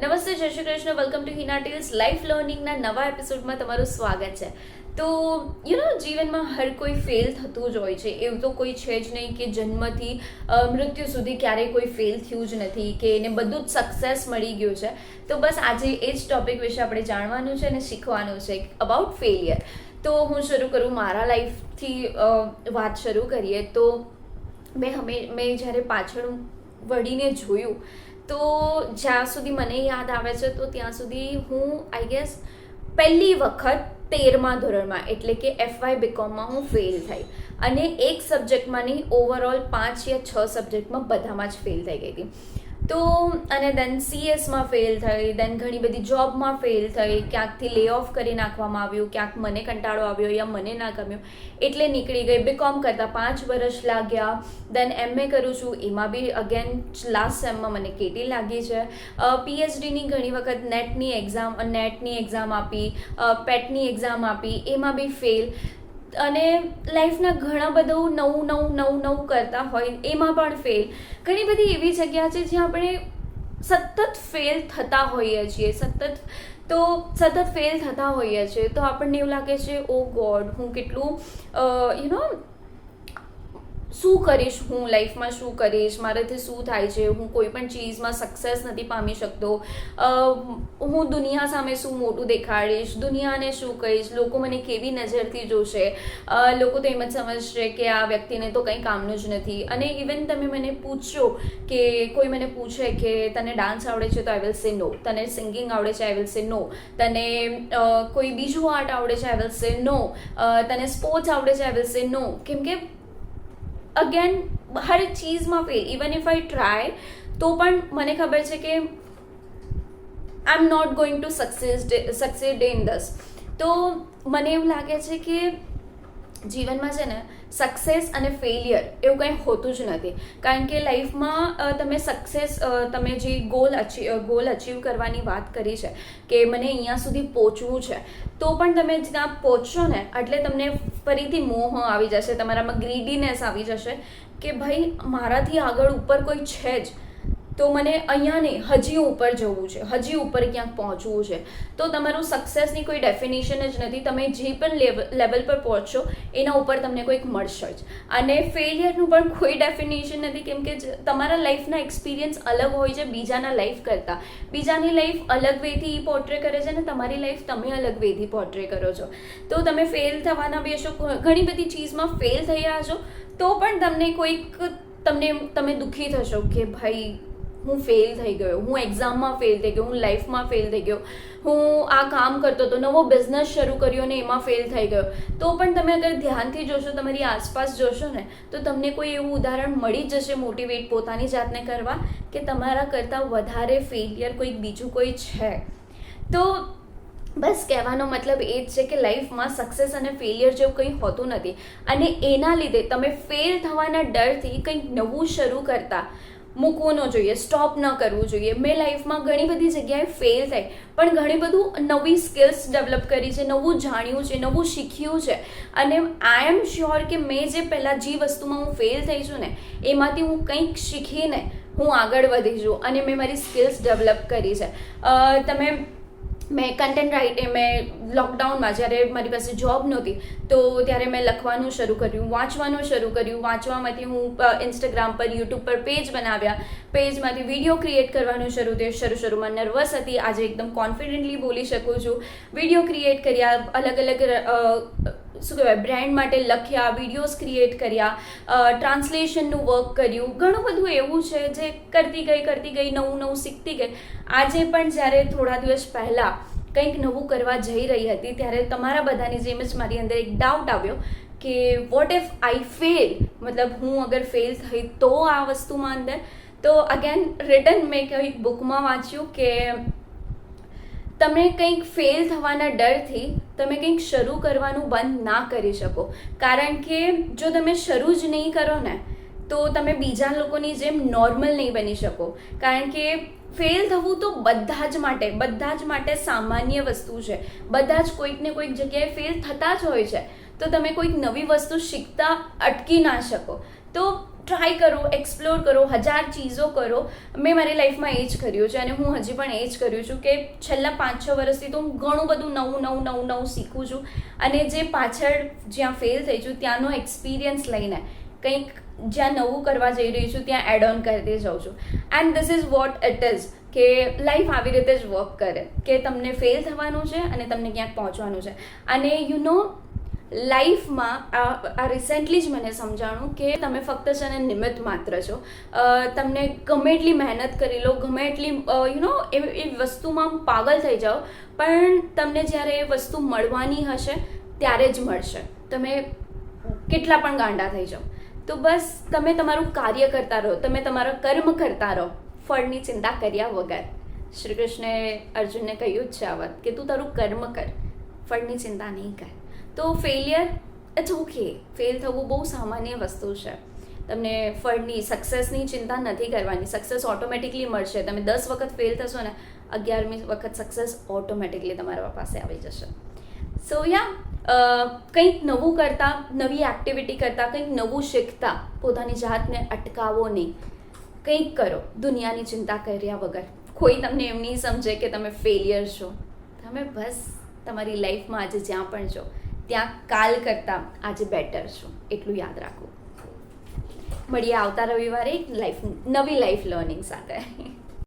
નમસ્તે, જય Shri Krishna. Welcome to Hina tales life લર્નિંગના નવા એપિસોડમાં તમારું સ્વાગત છે. તો યુ નો જીવનમાં હર કોઈ ફેલ થતું જ હોય છે. એવું તો કોઈ છે જ નહીં કે જન્મથી મૃત્યુ સુધી ક્યારેય કોઈ ફેલ થયું જ નથી કે એને બધું જ સક્સેસ મળી ગયું છે. તો બસ આજે એ જ ટોપિક વિશે આપણે જાણવાનું છે અને શીખવાનું છે અબાઉટ ફેલિયર તો હું શરૂ કરું મારા લાઈફથી વાત શરૂ કરીએ તો, મેં હમે, મેં જ્યારે પાછળ વળીને જોયું તો જ્યાં સુધી મને યાદ આવે છે, તો ત્યાં સુધી હું આઈ ગેસ પહેલી વખત તેરમા ધોરણમાં, એટલે કે એફવાય બીકોમમાં હું ફેલ થઈ. અને એક સબ્જેક્ટમાં નહીં ઓવરઓલ પાંચ યા છ સબ્જેક્ટમાં બધામાં જ ફેલ થઈ ગઈ હતી. તો, અને દેન સીએસમાં ફેલ થઈ દેન ઘણી બધી જોબમાં ફેલ થઈ, ક્યાંકથી લે ઓફ કરી નાખવામાં આવ્યું, ક્યાંક મને કંટાળો આવ્યો યા મને ના ગમ્યું, એટલે નીકળી ગઈ બીકોમ કરતાં પાંચ વર્ષ લાગ્યા. દેન એમએ કરું છું, એમાં બી અગેન લાસ્ટ સેમમાં મને કેટી લાગી છે. પીએચડીની ઘણી વખત નેટની એક્ઝામ નેટની એક્ઝામ આપી પેટની એક્ઝામ આપી, એમાં બી ફેલ અને લાઈફના ઘણા બધું નવું નવું નવું નવું કરતા હોય, એમાં પણ ફેલ ઘણી બધી એવી જગ્યા છે જ્યાં આપણે સતત ફેલ થતા હોઈએ છીએ. સતત તો સતત ફેલ થતા હોઈએ છીએ. તો આપણને એવું લાગે છે ઓ ગોડ હું કેટલું યુ નો શું કરીશ, હું લાઈફમાં શું કરીશ, મારાથી શું થાય છે, હું કોઈ પણ ચીઝમાં સક્સેસ નથી પામી શકતો. હું દુનિયા સામે શું મોટું દેખાડીશ, દુનિયાને શું કહીશ, લોકો મને કેવી નજરથી જોશે? લોકો તો એમ જ સમજશે કે આ વ્યક્તિને તો કંઈ કામનું જ નથી. અને ઇવન તમે મને પૂછો કે, કોઈ મને પૂછે કે તને ડાન્સ આવડે છે તો આઈ વિલ સે નો તને સિંગિંગ આવડે છે આઈ વિલ સે નો તને કોઈ બીજું આર્ટ આવડે છે આઈ વિલ સે નો તને સ્પોર્ટ્સ આવડે છે આઈ વિલ સે નો કેમ કે અગેન હર એક ચીઝમાં fail even if I try તો પણ મને ખબર છે કે I am not going to success succeed in this તો મને એવું લાગે છે કે જીવનમાં છે ને સક્સેસ અને ફેલિયર એવું કંઈ હોતું જ નથી. કારણ કે લાઈફમાં તમે સક્સેસ તમે જે ગોલ અચીવ ગોલ અચીવ કરવાની વાત કરી છે કે મને અહીંયા સુધી પહોંચવું છે, તો પણ તમે જ્યાં પહોંચશો ને, એટલે તમને ફરીથી મોહ આવી જશે, તમારામાં ગ્રીડીનેસ આવી જશે કે ભાઈ મારાથી આગળ ઉપર કોઈ છે જ. તો મને અહીંયા નહીં, હજી ઉપર જવું છે, હજી ઉપર ક્યાંક પહોંચવું છે. તો તમારું સક્સેસની કોઈ ડેફિનેશન જ નથી, તમે જે પણ લેવલ પર પહોંચશો, એના ઉપર તમને કોઈક મળશે જ. અને ફેલિયરનું પણ કોઈ ડેફિનેશન નથી, કેમ કે તમારા લાઈફના એક્સપિરિયન્સ અલગ હોય છે બીજાના લાઈફ કરતાં. બીજાની લાઈફ અલગ વેથી એ પોર્ટ્રે કરે છે અને તમારી લાઈફ તમે અલગ વેથી પોર્ટ્રે કરો છો. તો તમે ફેલ થવાના બી હશો ઘણી બધી ચીઝમાં ફેલ થયા છો તો પણ તમને કોઈક તમને, તમે દુઃખી થશો કે ભાઈ હું ફેલ થઈ ગયો, હું એક્ઝામમાં ફેલ થઈ ગયો, હું લાઈફમાં ફેલ થઈ ગયો, હું આ કામ કરતો હતો, નવો બિઝનેસ શરૂ કર્યો ને એમાં ફેલ થઈ ગયો. તો પણ તમે અગર ધ્યાનથી જોશો, તમારી આસપાસ જોશો ને, તો તમને કોઈ એવું ઉદાહરણ મળી જ જશે મોટિવેટ પોતાની જાતને કરવા કે તમારા કરતાં વધારે ફેલિયર કોઈક બીજું કોઈ છે. તો બસ કહેવાનો મતલબ એ જ છે કે લાઈફમાં સક્સેસ અને ફેલિયર જેવું કંઈ હોતું નથી. અને એના લીધે તમે ફેલ થવાના ડરથી કંઈક નવું શરૂ કરતા. મૂકવું ન જોઈએ સ્ટોપ ન કરવું જોઈએ. મેં લાઈફમાં ઘણી બધી જગ્યાએ ફેલ થઈ. પણ ઘણી બધું નવી સ્કિલ્સ ડેવલપ કરી છે, નવું જાણ્યું છે, નવું શીખ્યું છે. અને આઈ એમ શ્યોર કે મેં જે પહેલાં જે વસ્તુમાં હું ફેલ થઈ છું ને, એમાંથી હું કંઈક શીખીને હું આગળ વધી છું અને મેં મારી સ્કિલ્સ ડેવલપ કરી છે. તમે મેં કન્ટેન્ટ રાઇટ મેં લોકડાઉનમાં જ્યારે મારી પાસે જોબ નહોતી, તો ત્યારે મેં લખવાનું શરૂ કર્યું, વાંચવાનું શરૂ કર્યું. વાંચવામાંથી હું ઇન્સ્ટાગ્રામ પર યુટ્યુબ પર પેજ બનાવ્યા. પેજમાંથી વીડિયો ક્રિએટ કરવાનું શરૂ થયું. શરૂ શરૂમાં નર્વસ હતી. આજે એકદમ કોન્ફિડન્ટલી બોલી શકું છું. વીડિયો ક્રિએટ કર્યા. અલગ અલગ શું કહેવાય બ્રાન્ડ માટે લખ્યા વિડીયોઝ ક્રિએટ કર્યા ટ્રાન્સલેશનનું વર્ક કર્યું, ઘણું બધું એવું છે જે કરતી ગઈ કરતી ગઈ, નવું નવું શીખતી ગઈ. આજે પણ જ્યારે થોડા દિવસ પહેલાં કંઈક નવું કરવા જઈ રહી હતી, ત્યારે તમારા બધાની જેમ જ મારી અંદર એક ડાઉટ આવ્યો કે વોટ ઇફ આઈ ફેલ મતલબ હું અગર ફેલ થઈ તો આ વસ્તુમાં અંદર? તો અગેન રિટર્ન મેં કંઈક બુકમાં વાંચ્યું કે તમે કંઈક ફેલ થવાના ડરથી તમે કંઈક શરૂ કરવાનું બંધ ના કરી શકો. કારણ કે જો તમે શરૂ જ નહીં કરો ને, તો તમે બીજા લોકોની જેમ નોર્મલ નહીં બની શકો. કારણ કે ફેલ થવું તો બધા જ માટે, બધા જ માટે સામાન્ય વસ્તુ છે. બધા જ કોઈક ને કોઈક જગ્યાએ ફેલ થતા જ હોય છે. તો તમે કોઈક નવી વસ્તુ શીખતા અટકી ના શકો. તો ટ્રાય કરો એક્સપ્લોર કરો, હજાર ચીજો કરો. મેં મારી લાઈફમાં એ જ કર્યું છે અને હું હજી પણ એ જ કર્યું છું કે છેલ્લા પાંચ છ વર્ષથી તો હું ઘણું બધું નવું નવું નવું નવું શીખું છું. અને જે પાછળ જ્યાં ફેલ થઈ છું, ત્યાંનો એક્સપિરિયન્સ લઈને કંઈક જ્યાં નવું કરવા જઈ રહી છું, ત્યાં એડ ઓન કરતી જાઉં છું. And this is what it is કે લાઈફ આવી રીતે જ વર્ક કરે, કે તમને ફેલ થવાનું છે અને તમને ક્યાંક પહોંચવાનું છે. અને યુ નો લાઈફમાં આ રિસેન્ટલી જ મને સમજાણું કે તમે ફક્ત છે ને નિમિત્ત માત્ર છો. તમને ગમે એટલી મહેનત કરી લો, ગમે એટલી યુ નો એ એ વસ્તુમાં પાગલ થઈ જાઓ, પણ તમને જ્યારે એ વસ્તુ મળવાની હશે, ત્યારે જ મળશે. તમે કેટલા પણ ગાંડા થઈ જાઓ. તો બસ તમે તમારું કાર્ય કરતા રહો, તમે તમારા કર્મ કરતા રહો, ફળની ચિંતા કર્યા વગર. શ્રી કૃષ્ણે અર્જુનને કહ્યું જ છે આ વાત કે તું તારું કર્મ કર, ફળની ચિંતા નહીં કર. તો ફેલિયર ઇટ્સ ઓકે ફેલ થવું બહુ સામાન્ય વસ્તુ છે. તમને ફળની સક્સેસની ચિંતા નથી કરવાની. સક્સેસ ઓટોમેટિકલી મળશે. તમે દસ વખત ફેલ થશો ને, અગિયારમી વખત સક્સેસ ઓટોમેટિકલી તમારા પાસે આવી જશે. સો યા કંઈક નવું કરતા, નવી એક્ટિવિટી કરતાં, કંઈક નવું શીખતા, પોતાની જાતને અટકાવો નહીં. કંઈક કરો. દુનિયાની ચિંતા કર્યા વગર. કોઈ તમને એમ નહીં સમજે કે તમે ફેલિયર છો. તમે બસ તમારી લાઈફમાં આજે જ્યાં પણ છો. ત્યાં કાલ કરતાં આજે બેટર છો, એટલું યાદ રાખો. મળીએ આવતા રવિવારે એક લાઈફ નવી લાઈફ લર્નિંગ સાથે.